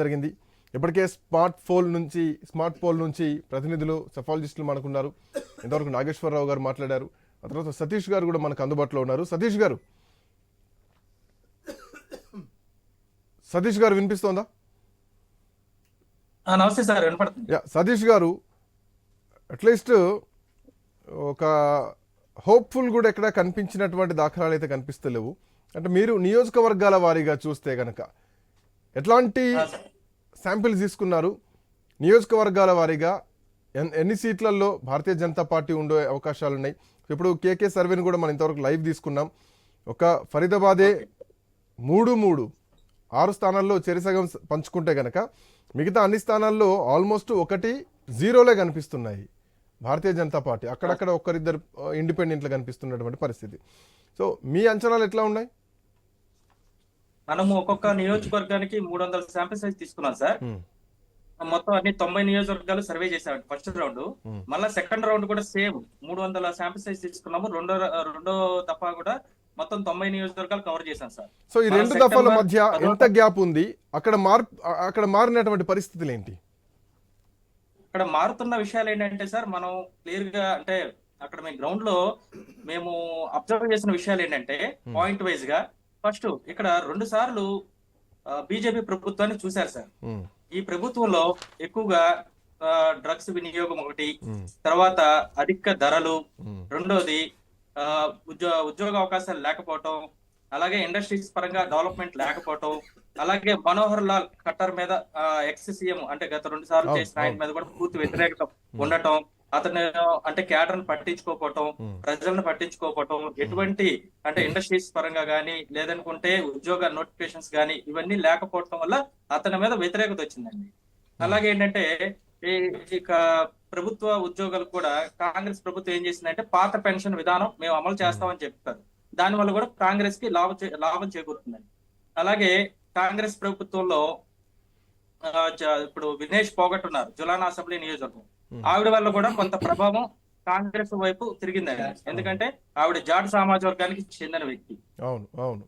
జరిగింది. ఇప్పటికే smart phone నుంచి స్మార్ట్ పోల్ నుంచి ప్రతినిధులు సెఫాలజిస్టులు మనకున్నారు ఇంతవరకు నాగేశ్వరరావు గారు మాట్లాడారు. ఆ తర్వాత సతీష్ గారు కూడా మనకు అందుబాటులో ఉన్నారు. సతీష్ గారు. సతీష్ గారు వినిపిస్తోందా? నమస్తే సార్ వినపడుతుంది. సతీష్ గారు అట్లీస్ట్ ఒక హోప్ఫుల్ కూడా ఎక్కడ కనిపించినటువంటి దాఖలాలు అయితే కనిపిస్తలేవు. అంటే మీరు నియోజకవర్గాల వారీగా చూస్తే కనుక ఎట్లాంటి. శాంపిల్స్ తీసుకున్నారు. నియోజకవర్గాల వారీగా ఎన్ని సీట్లలో భారతీయ జనతా పార్టీ ఉండే అవకాశాలు ఉన్నాయి ఇప్పుడు కేకే సర్వేని కూడా మనం ఇంతవరకు లైవ్ తీసుకున్నాం. ఒక ఫరీదాబాదే మూడు మూడు ఆరు స్థానాల్లో చెరిసగం పంచుకుంటే కనుక మిగతా అన్ని స్థానాల్లో ఆల్మోస్ట్ ఒకటి జీరోలే కనిపిస్తున్నాయి భారతీయ జనతా పార్టీ. అక్కడక్కడ ఒక్కరిద్దరు ఇండిపెండెంట్లు కనిపిస్తున్నటువంటి పరిస్థితి. సో మీ అంచనాలు ఎట్లా ఉన్నాయి? మనము ఒక్కొక్క నియోజకవర్గానికి మూడు వందల శాంపిల్ సైజ్ తీసుకున్నాం సార్. మొత్తం అన్ని తొంభై నియోజకవర్గాలు సర్వే చేసాం ఫస్ట్ రౌండ్. మళ్ళా సెకండ్ రౌండ్ కూడా సేమ్ మూడు వందల శాంపిల్ సైజ్ తీసుకున్నాము. రెండో రెండో దఫా కూడా మొత్తం తొంభై నియోజకవర్గాలు కవర్ చేశాం సార్. సో ఈ రెండు దఫాల మధ్య ఎంత గ్యాప్ ఉంది? అక్కడ మార్ అక్కడ మారినటువంటి పరిస్థితులు ఏంటి ఇక్కడ మారుతున్న విషయాలు ఏంటంటే సార్ మనం క్లియర్గా అంటే అక్కడ మేము గ్రౌండ్లో మేము అబ్జర్వ్ చేసిన విషయాలు ఏంటంటే పాయింట్ వైజ్గా ఫస్ట్ ఇక్కడ రెండు సార్లు బీజేపీ ప్రభుత్వాన్ని చూశారు సార్. ఈ ప్రభుత్వంలో ఎక్కువగా డ్రగ్స్ వినియోగం ఒకటి తర్వాత అధిక ధరలు రెండోది ఆ, ఉద్యో ఉద్యోగ అవకాశాలు లేకపోవటం అలాగే ఇండస్ట్రీస్ పరంగా డెవలప్మెంట్ లేకపోవటం అలాగే మనోహర్ లాల్ ఖట్టర్ మీద ఎక్స్ సీఎం అంటే గత రెండు సార్లు చేసిన ఆయన మీద కూడా పూర్తి వ్యతిరేకత ఉండటం అతను అంటే క్యాడర్ పట్టించుకోకపోవటం ప్రజలను పట్టించుకోకపోవటం ఎటువంటి అంటే ఇండస్ట్రీస్ పరంగా గానీ లేదనుకుంటే ఉద్యోగ నోటిఫికేషన్స్ గానీ ఇవన్నీ లేకపోవటం వల్ల అతని మీద వ్యతిరేకత వచ్చిందండి. అలాగే ఏంటంటే ఈ- ఇక ప్రభుత్వ ఉద్యోగాలు కూడా కాంగ్రెస్ ప్రభుత్వం ఏం చేసిందంటే పాత పెన్షన్ విధానం మేము అమలు చేస్తామని చెప్తారు. దాని వల్ల కూడా కాంగ్రెస్కి లాభం లాభం చేకూరుతుందండి. అలాగే కాంగ్రెస్ ప్రభుత్వంలో ఇప్పుడు వినేష్ పోగొట్ ఉన్నారు జులానా అసెంబ్లీ నియోజకవర్గం. ఆవిడ వల్ల కూడా కొంత ప్రభావం కాంగ్రెస్ వైపు తిరిగిందండి ఎందుకంటే ఆవిడ జాట్ సమాజ వర్గానికి చెందిన వ్యక్తి. అవును అవును.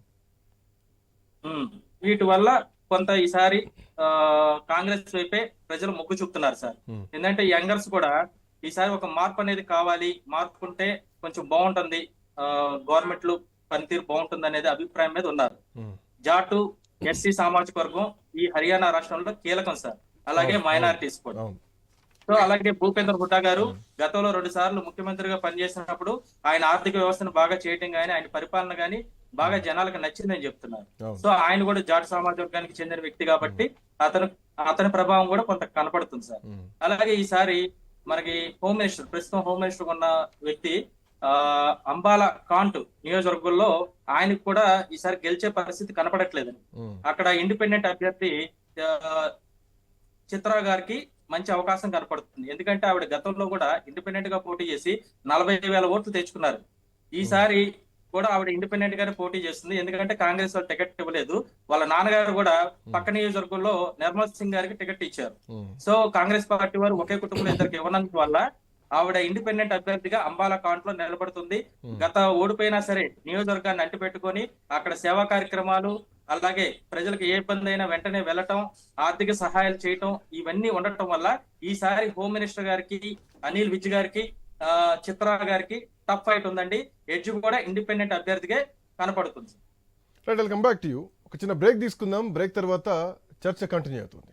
వీటి వల్ల కొంత ఈసారి ఆ, కాంగ్రెస్ వైపే ప్రజలు మొగ్గు చూపుతున్నారు సార్. ఎందుకంటే యంగర్స్ కూడా ఈసారి ఒక మార్పు అనేది కావాలి. మార్పుకుంటే కొంచెం బాగుంటుంది. గవర్నమెంట్లు పనితీరు బాగుంటుంది అనేది అభిప్రాయం మీద ఉన్నారు. జాటు ఎస్సీ సామాజిక వర్గం ఈ హర్యానా రాష్ట్రంలో కీలకం సార్. అలాగే మైనారిటీస్ కూడా. సో అలాగే భూపేంద్ర హుడ్డా గారు గతంలో రెండు సార్లు ముఖ్యమంత్రిగా పనిచేసినప్పుడు ఆయన ఆర్థిక వ్యవస్థను బాగా చేయటం గానీ ఆయన పరిపాలన గానీ బాగా జనాలకు నచ్చిందని చెప్తున్నారు. సో ఆయన కూడా జాట్ సమాజ వర్గానికి చెందిన వ్యక్తి కాబట్టి అతను అతని ప్రభావం కూడా కొంత కనపడుతుంది సార్. అలాగే ఈసారి మనకి హోమ్ మినిస్టర్ ప్రస్తుతం హోమ్ మినిస్టర్ ఉన్న వ్యక్తి ఆ అంబాల కాంట్ నియోజకవర్గంలో ఆయనకు కూడా ఈసారి గెలిచే పరిస్థితి కనపడట్లేదు అక్కడ ఇండిపెండెంట్ అభ్యర్థి చిత్రా గారికి మంచి అవకాశం కనపడుతుంది. ఎందుకంటే ఆవిడ గతంలో కూడా ఇండిపెండెంట్గా పోటీ చేసి నలభై వేల ఓట్లు తెచ్చుకున్నారు. ఈసారి కూడా ఆవిడ ఇండిపెండెంట్ గానే పోటీ చేస్తుంది. ఎందుకంటే కాంగ్రెస్ వాళ్ళు టికెట్ ఇవ్వలేదు. వాళ్ళ నాన్నగారు కూడా పక్క నియోజకవర్గంలో నిర్మల్ సింగ్ గారికి టికెట్ ఇచ్చారు. సో కాంగ్రెస్ పార్టీ వారు ఒకే కుటుంబంలో ఇద్దరికి ఇవ్వనందు వల్ల ఆవిడ ఇండిపెండెంట్ అభ్యర్థిగా అంబాల కాంట్లో నిలబడుతుంది. గత ఓడిపోయినా సరే నియోజకవర్గాన్ని అంటిపెట్టుకొని అక్కడ సేవా కార్యక్రమాలు అలాగే ప్రజలకు ఏ ఇబ్బంది అయినా వెంటనే వెళ్ళటం ఆర్థిక సహాయాలు చేయటం ఇవన్నీ ఉండటం వల్ల ఈసారి హోమ్ మినిస్టర్ గారికి అనిల్ విజ్ గారికి ఆ, చిత్రా గారికి టఫ్ ఫైట్ ఉందండి. ఎడ్జ్ కూడా ఇండిపెండెంట్ అభ్యర్థిగా కనపడుతుంది. Right welcome back to you. ఒక చిన్న బ్రేక్ తీసుకుందాం. బ్రేక్ తర్వాత చర్చ కంటిన్యూ అవుతుంది.